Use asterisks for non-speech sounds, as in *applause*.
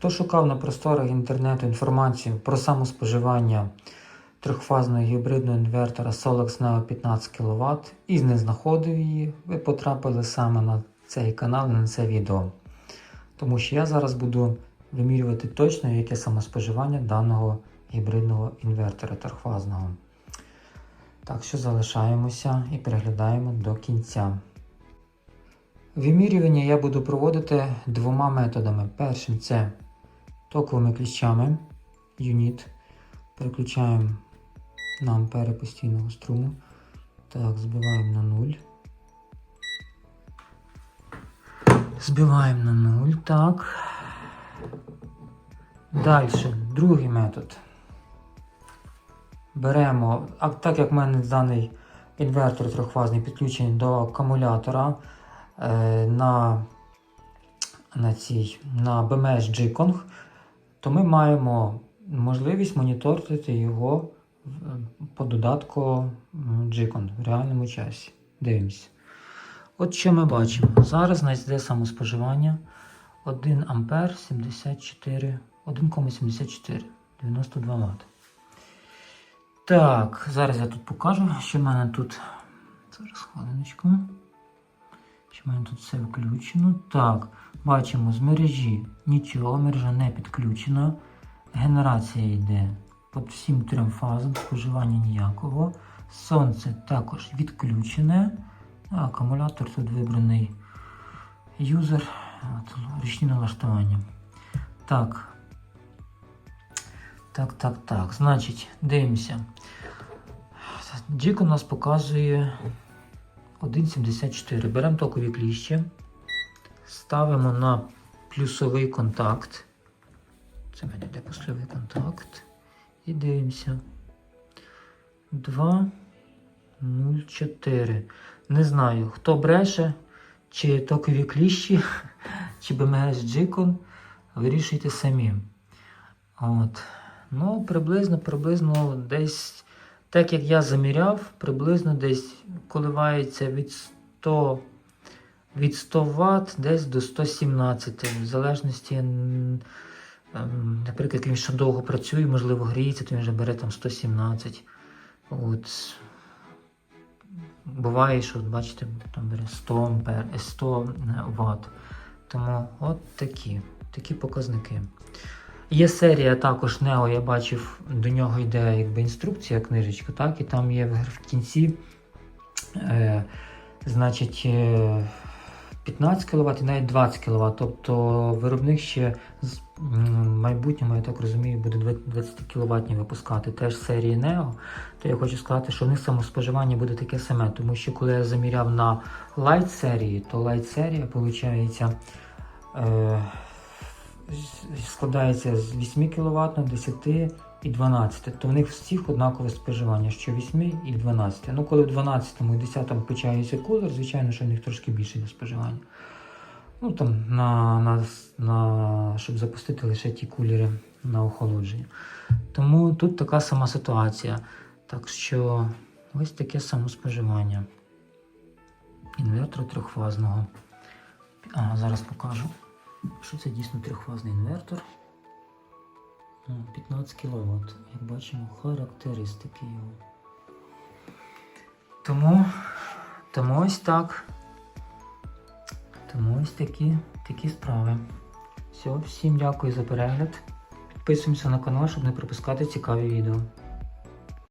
Хто шукав на просторах інтернету інформацію про самоспоживання трьохфазного гібридного інвертора Solex Neo 15 кВт і не знаходив її, ви потрапили саме на цей канал і на це відео. Тому що я зараз буду вимірювати точно, яке самоспоживання даного гібридного інвертора трьохфазного. Так що залишаємося і переглядаємо до кінця. Вимірювання я буду проводити двома методами. Першим це токовими кліщами юніт. Переключаємо на ампери постійного струму. Так, збиваємо на 0. Збиваємо на 0. Так. Далі, другий метод. Беремо, а так як в мене даний інвертор трьохфазний підключений до акумулятора е, на, на, цій, на BMS G-Kong, то ми маємо можливість моніторити його по додатку м, в реальному часі. Дивимося. От що ми бачимо. Зараз у нас йде самоспоживання 1 ампер 74, 1,74, 92 Вт. Так, зараз я тут покажу, що в мене тут. Зараз хвилиночку. Що в мене тут все включено. Так, бачимо з мережі нічого, мережа не підключена. Генерація йде по всім трьом фазам, споживання ніякого. Сонце також відключене. Акумулятор тут вибраний юзер. От, ручні налаштування. Так. Так, так, так. Значить, дивимося. Джик у нас показує 1,74. Беремо токові кліщі, ставимо на плюсовий контакт. Це в мене йде плюсовий контакт. І дивимося. 2,04. Не знаю, хто бреше, чи токові кліщі, *laughs* чи БМС Джикон. Вирішуйте самі. От. Ну, приблизно, приблизно десь, так як я заміряв, приблизно десь коливається від 100, від 100 Вт десь до 117. В залежності, ем, наприклад, він ще довго працює, можливо, гріється, то він вже бере там 117. От. Буває, що, бачите, там бере 100 ампер, е, 100 Вт. Тому от такі, такі показники. Є серія також Neo, я бачив, до нього йде якби інструкція, книжечка, так, і там є в кінці, е, значить, е, 15 кВт і навіть 20 кВт. Тобто виробник ще в майбутньому, я так розумію, буде 20 кВт випускати теж серії Neo. То я хочу сказати, що в них самоспоживання буде таке саме, тому що коли я заміряв на Light серії, то Light серія, виходить, е, складається з 8 кВт, 10 і 12. То в них всіх однакове споживання, що 8 і 12. Ну, коли в 12 і 10 включається кулер, звичайно, що в них трошки більше є споживання. Ну там на, на, на, щоб запустити лише ті кулери на охолодження. Тому тут така сама ситуація. Так що ось таке самоспоживання інвертора трьохфазного. Ага, зараз покажу, що це дійсно трьохфазний інвертор. 15 кВт. Як бачимо, характеристики його. Тому, тому ось так. Тому ось такі, такі справи. Все, всім дякую за перегляд. Підписуємося на канал, щоб не пропускати цікаві відео.